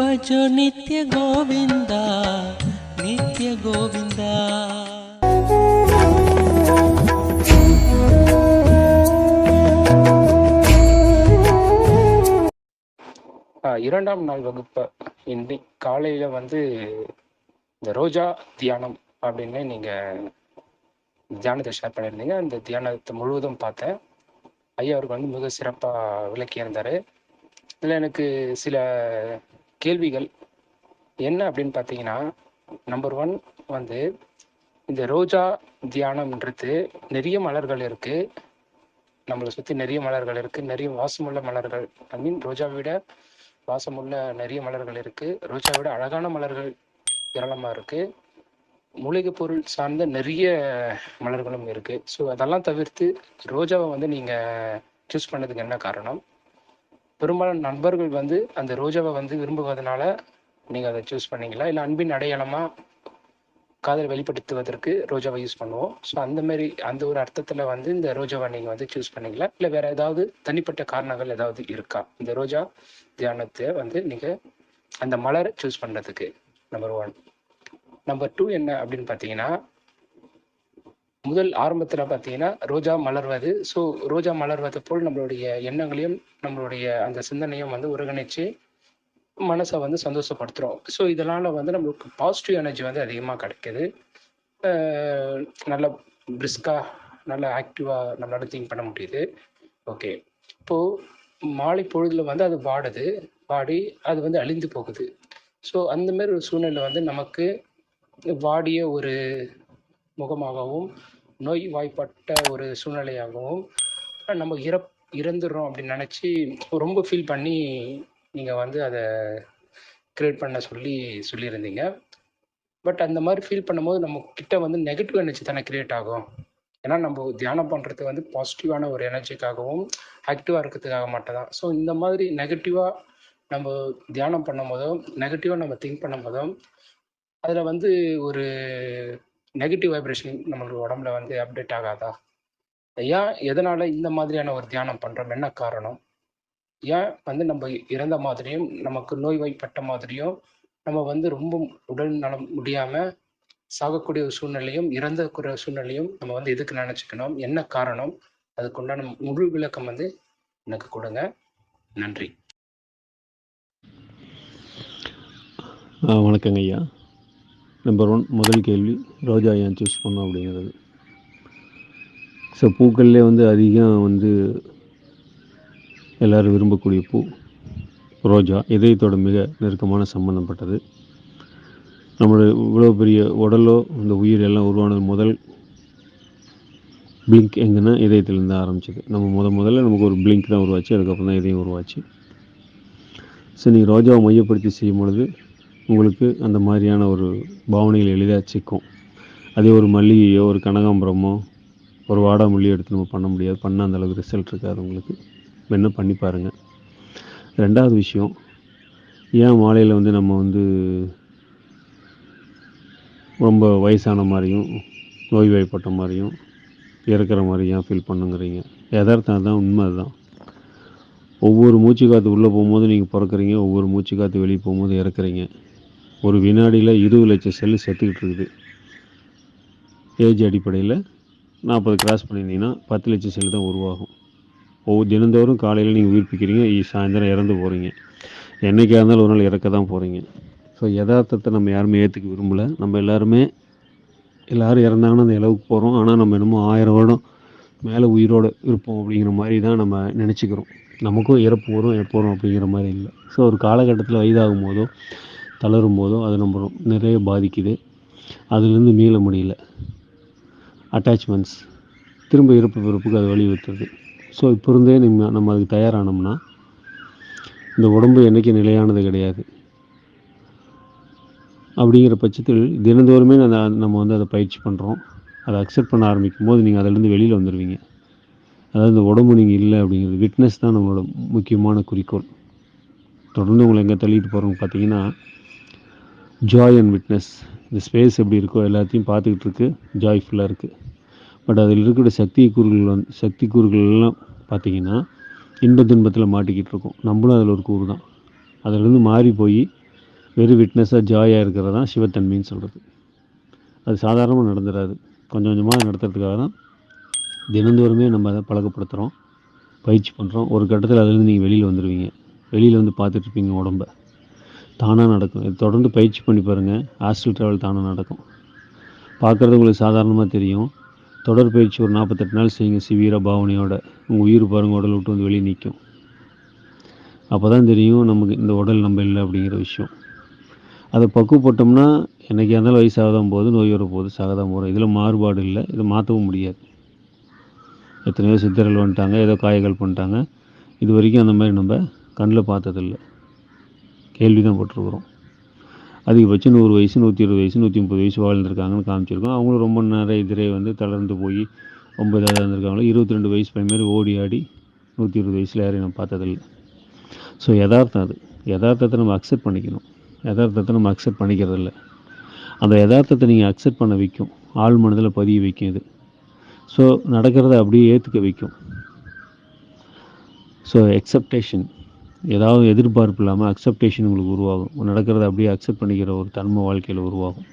भजो नित्य गोविन्दा नित्य गोविन्दा இரண்டாம் நாள் வகுப்பை இன்னி காலையில் வந்து இந்த ரோஜா தியானம் அப்படின்னு நீங்கள் தியானத்தை ஷேர் பண்ணியிருந்தீங்க. அந்த தியானத்தை முழுவதும் பார்த்தேன். ஐயா அவருக்கு வந்து மிக சிறப்பாக விளக்கியிருந்தார். இதில் எனக்கு சில கேள்விகள் என்ன அப்படின்னு பார்த்தீங்கன்னா நம்பர் ஒன் வந்து இந்த ரோஜா தியானம்ன்றது நிறைய மலர்கள் இருக்கு. நம்மளை சுற்றி நிறைய மலர்கள் இருக்கு. நிறைய வாசமுள்ள மலர்கள் ஐ மீன் ரோஜாவை விட வாசமுள்ள நிறைய மலர்கள் இருக்கு. ரோஜாவை விட அழகான மலர்கள் ஏராளமாக இருக்கு. மூலிகை பொருள் சார்ந்த நிறைய மலர்களும் இருக்கு. ஸோ அதெல்லாம் தவிர்த்து ரோஜாவை வந்து நீங்கள் சூஸ் பண்ணதுக்கு என்ன காரணம்? பெரும்பாலும் நண்பர்கள் வந்து அந்த ரோஜாவை வந்து விரும்புவதனால நீங்கள் அதை சூஸ் பண்ணீங்களா? இல்லை அன்பின் அடையாளமாக காதல் வெளிப்படுத்துவதற்கு ரோஜாவை யூஸ் பண்ணுவோம். ஸோ அந்த மாதிரி அந்த ஒரு அர்த்தத்தில் வந்து இந்த ரோஜாவை நீங்கள் வந்து சூஸ் பண்ணீங்களா? இல்லை வேற ஏதாவது தனிப்பட்ட காரணங்கள் ஏதாவது இருக்கா? இந்த ரோஜா தியானத்தை வந்து நீங்கள் அந்த மலரை சூஸ் பண்ணுறதுக்கு நம்பர் ஒன் நம்பர் டூ என்ன அப்படின்னு பார்த்தீங்கன்னா முதல் ஆரம்பத்தில் பார்த்தீங்கன்னா ரோஜா மலர்வது. ஸோ ரோஜா மலர்வது போல் நம்மளுடைய எண்ணங்களையும் நம்மளுடைய அந்த சிந்தனையும் வந்து ஒருங்கிணைச்சு மனசை வந்து சந்தோஷப்படுத்துகிறோம் ஸோ இதனால் வந்து நம்மளுக்கு பாசிட்டிவ் எனர்ஜி வந்து அதிகமாக கிடைக்குது. நல்ல பிரிஸ்காக நல்ல ஆக்டிவாக நம்மளால திங்க் பண்ண முடியுது. ஓகே இப்போது மாலை பொழுதில் வந்து அது வாடுது. வாடி அது வந்து அழிந்து போகுது. ஸோ அந்த மாதிரி ஒரு சூழ்நிலை வந்து நமக்கு வாடிய ஒரு முகமாகவும் நோய் வாய்ப்பட்ட ஒரு சூழ்நிலையாகவும் நம்ம இறப் இறந்துடுறோம் அப்படின்னு நினச்சி ரொம்ப ஃபீல் பண்ணி நீங்கள் வந்து அதை கிரியேட் பண்ண சொல்லி சொல்லியிருந்தீங்க. பட் அந்த மாதிரி ஃபீல் பண்ணும்போது நம்ம கிட்ட வந்து நெகட்டிவ் எனர்ஜி தானே கிரியேட் ஆகும். ஏன்னா நம்ம தியானம் பண்ணுறது வந்து பாசிட்டிவான ஒரு எனர்ஜிக்காகவும் ஆக்டிவாக இருக்கிறதுக்காக மட்டும் தான். ஸோ இந்த மாதிரி நெகட்டிவாக நம்ம தியானம் பண்ணும் போதும் நெகட்டிவாக நம்ம திங்க் பண்ணும் போதும் அதில் வந்து ஒரு நெகட்டிவ் வைப்ரேஷன் நம்மளோட உடம்புல வந்து அப்டேட் ஆகாதா? ஏன் எதனால இந்த மாதிரியான ஒரு தியானம் பண்றோம்? என்ன காரணம்? ஏன் வந்து நம்ம இறந்த மாதிரியும் நமக்கு நோய்வாய்ப்பட்ட மாதிரியும் நம்ம வந்து ரொம்ப உடல் நலம் முடியாம சாகக்கூடிய ஒரு சூழ்நிலையும் இறந்தக்கூடிய சூழ்நிலையும் நம்ம வந்து எதுக்கு நினைச்சுக்கணும்? என்ன காரணம்? அதுக்குண்டான முழு விளக்கம் வந்து எனக்கு கொடுங்க. நன்றி. ஆ, வணக்கங்க ஐயா. நம்பர் ஒன் முதல் கேள்வி ரோஜா ஏன் சூஸ் பண்ணோம் அப்படிங்கிறது. ஸோ பூக்கள்லேயே வந்து அதிகம் வந்து எல்லோரும் விரும்பக்கூடிய பூ ரோஜா. இதயத்தோட மிக நெருக்கமான சம்பந்தப்பட்டது நம்மளோட இவ்வளோ பெரிய உடலோ இந்த உயிர் எல்லாம் உருவானது முதல் பிளிங்க் எங்கன்னா இதயத்திலேருந்து ஆரம்பிச்சது. நம்ம முத முதல்ல நமக்கு ஒரு பிளிங்க் தான் உருவாச்சு அதுக்கப்புறம் தான் இதயம் உருவாச்சு. ஸோ நீங்கள் ரோஜாவை மையப்படுத்தி செய்யும் பொழுது உங்களுக்கு அந்த மாதிரியான ஒரு பாவனைகள் எளிதாக சிக்கும் அதே ஒரு மல்லிகையோ ஒரு கனகாம்பரமோ ஒரு வாடாமல்லியோ எடுத்து நம்ம பண்ண முடியாது. பண்ண அந்த அளவுக்கு ரிசல்ட் இருக்காது உங்களுக்கு. வேணால் பண்ணி பாருங்கள் ரெண்டாவது விஷயம் ஏன் மாலையில் வந்து நம்ம வந்து ரொம்ப வயசான மாதிரியும் நோய்வாய்ப்பட்ட மாதிரியும் இறக்குற மாதிரி ஏன் ஃபீல் பண்ணுங்கிறீங்க? யதார்த்தம் தான் உண்மை அதுதான் ஒவ்வொரு மூச்சு காற்று உள்ளே போகும்போது நீங்கள் பிறக்குறீங்க ஒவ்வொரு மூச்சு காற்று வெளியே போகும்போது இறக்குறீங்க. ஒரு வினாடியில் இருபது லட்சம் செல்லு செத்துக்கிட்டு இருக்குது. ஏஜ் அடிப்படையில் நாற்பது கிராஸ் பண்ணியிருந்தீங்கன்னா பத்து லட்சம் செல்லு தான் உருவாகும். ஒவ்வொரு தினந்தோறும் காலையில் நீங்கள் உயிர்ப்பிக்கிறீங்க சாயந்தரம் இறந்து போகிறீங்க என்றைக்காக இருந்தாலும் ஒரு நாள் இறக்க தான் போகிறீங்க ஸோ யதார்த்தத்தை நம்ம யாருமே ஏற்றுக்க விரும்பலை. நம்ம எல்லாருமே எல்லாரும் இறந்தாங்கன்னா அந்த அளவுக்கு போகிறோம் ஆனால் நம்ம என்னமோ ஆயிரம் வருடம் மேலே உயிரோடு இருப்போம் அப்படிங்கிற மாதிரி தான் நம்ம நினச்சிக்கிறோம். நமக்கும் இறப்பு வரும் எப்போறோம் வரும் அப்படிங்கிற மாதிரி இல்லை. ஸோ ஒரு காலகட்டத்தில் வயதாகும் போதோ தளரும் போதோ அது நம்ம நிறைய பாதிக்குது. அதுலேருந்து மீள முடியல. அட்டாச்மெண்ட்ஸ் திரும்ப இறப்பு பிறப்புக்கு அது வழிவகுத்துறது ஸோ இப்போ இருந்தே நம்ம நம்ம அதுக்கு தயாரானோம்னா இந்த உடம்பு என்றைக்கும் நிலையானது கிடையாது. அப்படிங்கிற பட்சத்தில் தினந்தோறுமே நம்ம நம்ம வந்து அதை பயிற்சி பண்ணுறோம் அதை அக்செப்ட் பண்ண ஆரம்பிக்கும் போது நீங்கள் அதிலேருந்து வெளியில் வந்துடுவீங்க அதாவது இந்த உடம்பு நீங்கள் இல்லை அப்படிங்கிறது விட்னஸ் தான் நம்மளோட முக்கியமான குறிக்கோள். தொடர்ந்து உங்களை எங்கே தள்ளிட்டு போகிறோங்க பார்த்தீங்கன்னா ஜாய் அண்ட் விட்னஸ் இந்த ஸ்பேஸ் எப்படி இருக்கோ எல்லாத்தையும் பார்த்துக்கிட்டு இருக்கு. ஜாய்ஃபுல்லாக இருக்குது பட் அதில் இருக்கிற சக்தி கூறுகள் வந்து சக்தி கூறுகள்லாம் எல்லாம் பார்த்தீங்கன்னா இன்ப துன்பத்தில் மாட்டிக்கிட்டு இருக்கோம். நம்மளும் அதில் ஒரு கூறு தான். அதிலிருந்து மாறி போய் வெறும் விட்னஸாக ஜாயாக இருக்கிறது தான் சிவத்தன்மைன்னு சொல்கிறது அது சாதாரணமாக நடந்துடாது கொஞ்சம் கொஞ்சமாக நடத்துறதுக்காக தான் தினந்தோறுமே நம்ம அதை பழக்கப்படுத்துகிறோம் பயிற்சி பண்ணுறோம் ஒரு கட்டத்தில் அதுலேருந்து நீங்கள் வெளியில் வந்துடுவீங்க வெளியில் வந்து பார்த்துட்ருப்பீங்க உடம்ப. தானாக நடக்கும். இது தொடர்ந்து பயிற்சி பண்ணி பாருங்கள் ஹாஸ்டல் ட்ராவல் தானாக நடக்கும். பார்க்குறது உங்களுக்கு சாதாரணமாக தெரியும். தொடர் பயிற்சி ஒரு நாற்பத்தெட்டு நாள் செய்யுங்க. சிவீர பாவனையோட. உங்கள் உயிர் பாருங்கள் உடல் விட்டு வந்து வெளியே நிற்கும். அப்போ தான் தெரியும் நமக்கு இந்த உடல் நம்ம இல்லை அப்படிங்கிற விஷயம். அதை பக்குவப்பட்டோம்னா என்னைக்கு இருந்தாலும் வயசாகதான் போகுது நோய் வர போகுது சாக போகிறோம் இதில் மாறுபாடு இல்லை. இதை மாற்றவும் முடியாது. எத்தனையோ சித்தர்கள் வந்துட்டாங்க. ஏதோ காயங்கள் பண்ணிட்டாங்க. இது வரைக்கும் அந்த மாதிரி நம்ம கண்ணில் பார்த்ததில்ல. கேள்வி தான் போட்டிருக்கிறோம். அதிகபட்சம் நூறு வயசு நூற்றி இருபது வயசு நூற்றி முப்பது வயசு வாழ்ந்துருக்காங்கன்னு காமிச்சிருக்கோம். அவங்களும் ரொம்ப நிறைய இதிலே வந்து தளர்ந்து போய் ரொம்ப இதாக இருந்திருக்காங்களோ இருபத்தி ரெண்டு வயசு பையன் ஓடி ஆடி நூற்றி இருபது வயசில் யாரையும் நான் பார்த்ததில்ல. ஸோ யதார்த்தம் அது. யதார்த்தத்தை நம்ம அக்செப்ட் பண்ணிக்கணும். யதார்த்தத்தை நம்ம அக்செப்ட் பண்ணிக்கிறதில்ல. அந்த யதார்த்தத்தை நீங்கள் அக்செப்ட் பண்ண வைக்கும். ஆள் மனதில் பதிய வைக்கும் இது. ஸோ நடக்கிறத அப்படியே ஏற்றுக்க வைக்கும். ஸோ எக்ஸப்டேஷன் ஏதாவது எதிர்பார்ப்பு இல்லாமல் அக்செப்டேஷன் உங்களுக்கு உருவாகும். நடக்கிறத அப்படியே அக்செப்ட் பண்ணிக்கிற ஒரு தன்மை வாழ்க்கையில் உருவாகும்.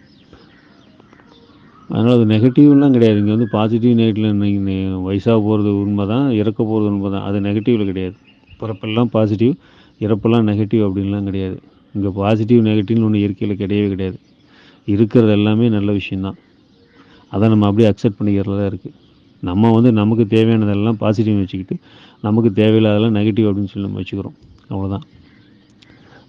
அதனால் அது நெகட்டிவ்லாம் கிடையாது. இங்கே வந்து பாசிட்டிவ் நெகட்டிவ் நீங்கள் வயசாக போகிறது உண்மை தான் இறக்க போகிறது உண்மை தான் அது நெகட்டிவில் கிடையாது. பிறப்பெல்லாம் பாசிட்டிவ் இறப்பெல்லாம் நெகட்டிவ் அப்படின்லாம் கிடையாது. இங்கே பாசிட்டிவ் நெகட்டிவ்னு ஒன்று இயற்கையில் கிடையவே கிடையாது. இருக்கிறது எல்லாமே நல்ல விஷயந்தான் அதை நம்ம அப்படியே அக்செப்ட் பண்ணிக்கிறதுல தான் இருக்குது நம்ம வந்து நமக்கு தேவையானதெல்லாம் பாசிட்டிவ் வச்சுக்கிட்டு நமக்கு தேவையில்லாதெல்லாம் நெகட்டிவ் அப்படின்னு சொல்லி நம்ம வச்சுக்கிறோம். அவ்வளோதான்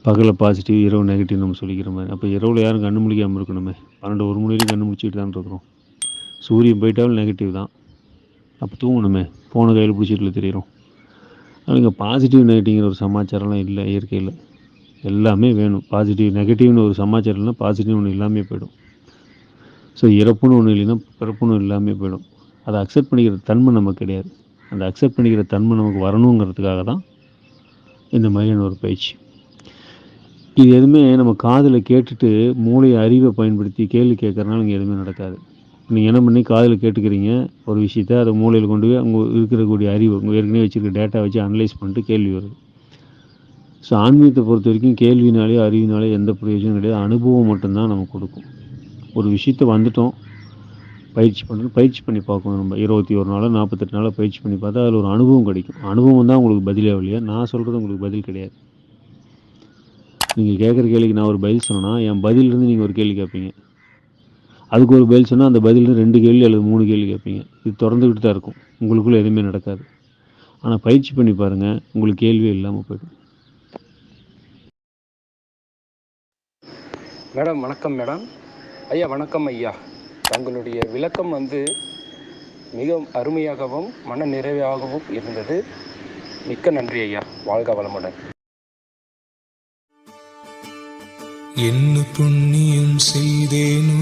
பகலில் பாசிட்டிவ் இரவு நெகட்டிவ் நம்ம சொல்லிக்கிற மாதிரி. அப்போ இரவில் யாரும் கண்ணு முழிக்காமல் இருக்கணுமே. பன்னெண்டு ஒரு மணி வரைக்கும் கண்ணு முடிச்சுட்டு தான் இருக்கிறோம். சூரியன் போயிட்டாலும் நெகட்டிவ் தான். அப்போ தூங்கணுமே. ஃபோனை கையில் பிடிச்சிட்டு தெரியிறோம். இங்கே பாசிட்டிவ் நெகட்டிவ்ங்கிற ஒரு சமாச்சாரம்லாம் இல்லை இயற்கையில். எல்லாமே வேணும். பாசிட்டிவ் நெகட்டிவ்னு ஒரு சமாச்சாரம் இல்லைனா பாசிட்டிவ் ஒன்று இல்லாமல் போயிடும். ஸோ இறப்புன்னு ஒன்று இல்லைன்னா பிறப்புன்னு இல்லாமல் போயிடும். அதை அக்செப்ட் பண்ணிக்கிற தன்மை நமக்கு கிடையாது. அந்த அக்செப்ட் பண்ணிக்கிற தன்மை நமக்கு வரணுங்கிறதுக்காக தான் இந்த மாதிரியான ஒரு பயிற்சி. இது எதுவுமே நம்ம காதில் கேட்டுட்டு மூளை அறிவை பயன்படுத்தி கேள்வி கேட்குறனால இங்கே எதுவுமே நடக்காது. நீங்கள் என்ன பண்ணி காதில் கேட்டுக்கிறீங்க ஒரு விஷயத்த அதை மூளையில் கொண்டு போய் அங்கே இருக்கக்கூடிய அறிவு உங்கள் ஏற்கனவே வச்சுருக்க டேட்டா வச்சு அனலைஸ் பண்ணிட்டு கேள்வி வருது. ஸோ ஆன்மீகத்தை பொறுத்த வரைக்கும் கேள்வினாலேயோ அறிவினாலேயோ எந்த பிரயோஜனம் கிடையாது. அனுபவம் மட்டும்தான் நமக்கு கொடுக்கும். ஒரு விஷயத்த வந்துட்டோம் பயிற்சி பண்ணணும் பயிற்சி பண்ணி பார்க்கணும் நம்ம. இருபத்தி ஒரு நாளோ நாற்பத்தெட்டு நாளோ பயிற்சி பண்ணி பார்த்தா அதில் ஒரு அனுபவம் கிடைக்கும். அனுபவம் தான் உங்களுக்கு பதிலே நான் சொல்கிறது உங்களுக்கு பதில் கிடையாது. நீங்கள் கேட்குற கேள்விக்கு நான் ஒரு பதில் சொன்னேன்னா என் பதிலிருந்து நீங்கள் ஒரு கேள்வி கேட்பீங்க அதுக்கு ஒரு பதில் சொன்னால் அந்த பதிலிருந்து ரெண்டு கேள்வி அல்லது மூணு கேள்வி கேட்பீங்க இது திறந்துக்கிட்டு தான் இருக்கும். உங்களுக்குள்ளே எதுவுமே நடக்காது. ஆனால் பயிற்சி பண்ணி பாருங்கள் உங்களுக்கு கேள்வியே இல்லாமல் போய்டும். மேடம் வணக்கம் மேடம். ஐயா வணக்கம் ஐயா. தங்களுடைய விளக்கம் வந்து மிக அருமையாகவும் மன நிறைவாகவும் இருந்தது. மிக்க நன்றி ஐயா. வாழ்க வளமுடன். என்ன புண்ணியம் செய்தேனோ